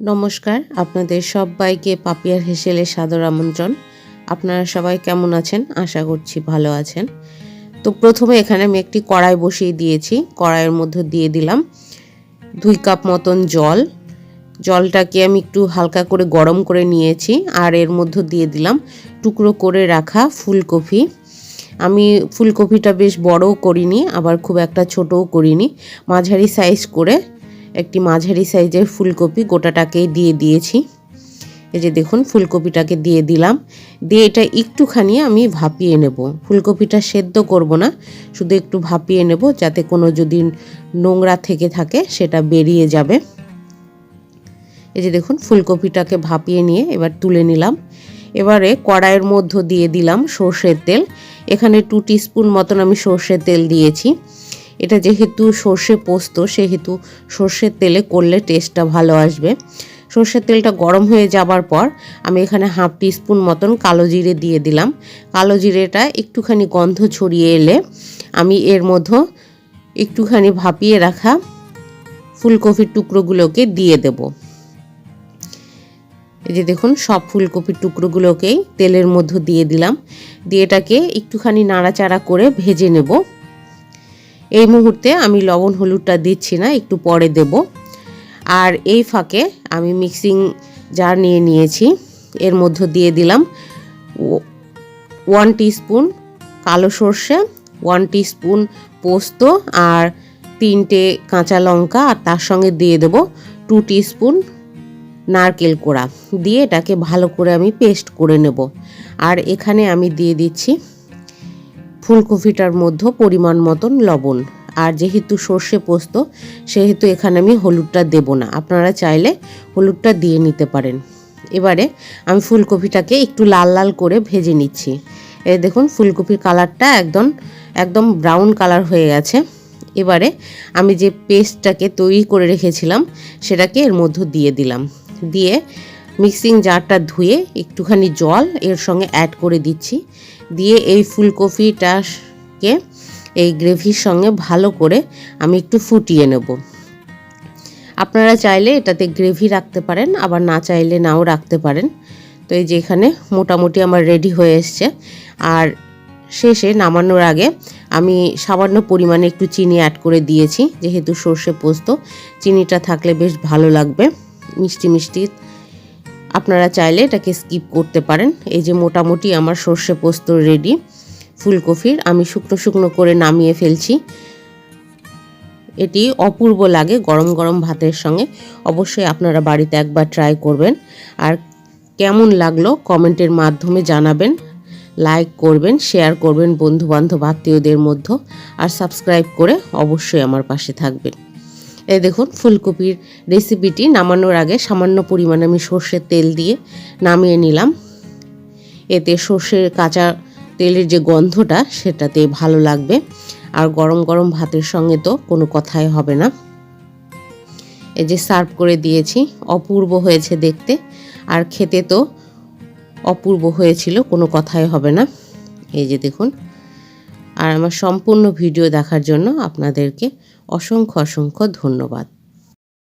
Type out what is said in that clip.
নমস্কার, আপনাদের সবাইকে পাপিয়ার হেসেলে সাদর আমন্ত্রণ। আপনারা সবাই কেমন আছেন? আশা করছি ভালো আছেন। তো প্রথমে এখানে আমি একটি কড়াই বসিয়ে দিয়েছি। কড়াইয়ের মধ্যে দিয়ে দিলাম দুই কাপ মতন জল। জলটাকে আমি একটু হালকা করে গরম করে নিয়েছি আর এর মধ্যে দিয়ে দিলাম টুকরো করে রাখা ফুলকপি। আমি ফুলকপিটা বেশ বড়ও করিনি, আবার খুব একটা ছোটও করিনি। মাঝারি সাইজ করে একটি মাঝারি সাইজের ফুলকপি গোটাটাকেই দিয়ে দিয়েছি। এই যে দেখুন, ফুলকপিটাকে দিয়ে দিলাম। দিয়ে এটা একটুখানি আমি ভাপিয়ে নেব। ফুলকপিটা সেদ্ধ করব না, শুধু একটু ভাপিয়ে নেব যাতে কোনো যদি নোংরা থেকে থাকে সেটা বেরিয়ে যাবে। এই যে দেখুন, ফুলকপিটাকে ভাপিয়ে নিয়ে এবার তুলে নিলাম। এবারে কড়াইয়ের মধ্য দিয়ে দিলাম সর্ষের তেল। এখানে টু স্পুন মতন আমি সর্ষের তেল দিয়েছি। এটা যেহেতু সর্ষে পোস্ত, সেহেতু সর্ষের তেলে করলে টেস্টটা ভালো আসবে। সর্ষের তেলটা গরম হয়ে যাবার পর আমি এখানে হাফ স্পুন মতন কালো জিরে দিয়ে দিলাম। কালো জিরেটা একটুখানি গন্ধ ছড়িয়ে এলে আমি এর মধ্যে একটুখানি ভাপিয়ে রাখা ফুলকপির টুকরোগুলোকে দিয়ে দেব। এই যে দেখুন, সব ফুলকপির টুকরোগুলোকেই তেলের মধ্যে দিয়ে দিলাম। দিয়ে এটাকে একটুখানি নাড়াচাড়া করে ভেজে নেব। এই মুহূর্তে আমি লবণ হলুদটা দিচ্ছি না, একটু পরে দেব। আর এই ফাঁকে আমি মিক্সিং জার নিয়ে নিয়েছি। এর মধ্যে দিয়ে দিলাম ওয়ান স্পুন কালো সর্ষে, ওয়ান স্পুন পোস্ত আর তিনটে কাঁচা লঙ্কা, আর তার সঙ্গে দিয়ে দেব টু স্পুন নারকেল কোড়া। দিয়ে এটাকে ভালো করে আমি পেস্ট করে নেব। আর এখানে আমি দিয়ে দিচ্ছি ফুলকপিটার মধ্যে পরিমাণ মতন লবণ। আর যেহেতু সর্ষে পোস্ত, সেহেতু এখানে আমি হলুদটা দেব না। আপনারা চাইলে হলুদটা দিয়ে নিতে পারেন। এবারে আমি ফুলকপিটাকে একটু লাল লাল করে ভেজে নিচ্ছি। এ দেখুন, ফুলকপির কালারটা একদম একদম ব্রাউন কালার হয়ে গেছে। এবারে আমি যে পেস্টটাকে তৈরি করে রেখেছিলাম, সেটাকে এর মধ্যে দিয়ে দিলাম। দিয়ে মিক্সিং জারটা ধুয়ে একটুখানি জল এর সঙ্গে অ্যাড করে দিচ্ছি। দিয়ে এই ফুলকপিটাকে এই গ্রেভির সঙ্গে ভালো করে আমি একটু ফুটিয়ে নেব। আপনারা চাইলে এটাতে গ্রেভি রাখতে পারেন, আবার না চাইলে নাও রাখতে পারেন। তো এই যে এখানে মোটামুটি আমার রেডি হয়ে এসছে। আর শেষে নামানোর আগে আমি সামান্য পরিমাণে একটু চিনি অ্যাড করে দিয়েছি, যেহেতু সর্ষে পোস্ত। চিনিটা থাকলে বেশ ভালো লাগবে। মিষ্টি মিষ্টি আপনারা চাইলে এটাকে স্কিপ করতে পারেন। এই যে মোটামুটি আমার সর্ষে পোস্ত রেডি ফুলকপির। আমি শুকনো শুকনো করে নামিয়ে ফেলছি। এটি অপূর্ব লাগে গরম গরম ভাতের সঙ্গে। অবশ্যই আপনারা বাড়িতে একবার ট্রাই করবেন। আর কেমন লাগল কমেন্টের মাধ্যমে জানাবেন। লাইক করবেন শেয়ার করবেন বন্ধু বান্ধব আত্মীয়দের মধ্যে। আর সাবস্ক্রাইব করে অবশ্যই আমার পাশে থাকবেন। এই দেখুন, ফুলকপির রেসিপিটি নামানোর আগে সামান্য পরিমাণে আমি সর্ষের তেল দিয়ে নামিয়ে নিলাম। এতে সর্ষের কাঁচা তেলের যে গন্ধটা, সেটাতে ভালো লাগবে। আর গরম গরম ভাতের সঙ্গে তো কোনো কথাই হবে না। এই যে সার্ভ করে দিয়েছি, অপূর্ব হয়েছে দেখতে। আর খেতে তো অপূর্ব হয়েছিল, কোনো কথাই হবে না। এই যে দেখুন আর আমার সম্পূর্ণ ভিডিও দেখার জন্য আপনাদেরকে অসংখ্য অসংখ্য ধন্যবাদ।